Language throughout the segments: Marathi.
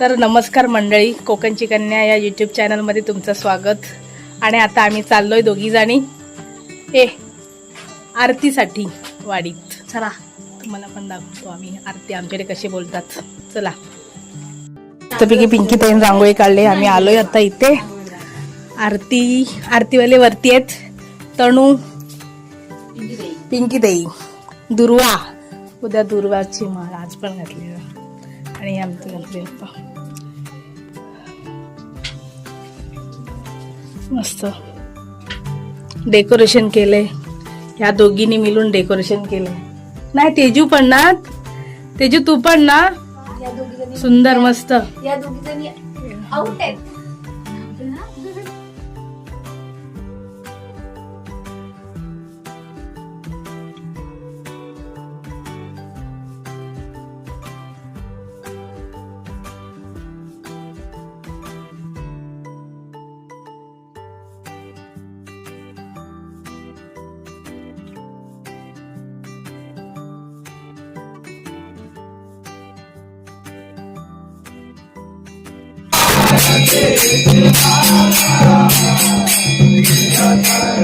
तर नमस्कार मंडळी कोकणची कन्या या यूट्यूब चॅनलमध्ये तुमचं स्वागत. आणि आता आम्ही चाललोय दोघी दोघीजणी ए आरतीसाठी वाडीत. चला तुम्हाला पण दाखवतो आम्ही आरती. आमच्याकडे कसे बोलतात. चला. पैकी पिंकी ताईन रांगोळी काढले. आम्ही आलोय आता इथे. आरती आरतीवाले वरती आहेत. तणू पिंकी ताई. दुर्वा. उद्या दुर्वाची माळ आज पण घातली. आणि आमचं घातले मस्त. डेकोरेशन केलंय. ह्या दोघींनी मिळून डेकोरेशन केलंय. नाही तेजू पण ना? तेजू तू पण ना? सुंदर मस्त. या दोघी जणी आउट आहेत. Yeah.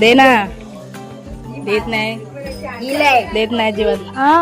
दे ना. देत नाही. देत नाही जीवन हा?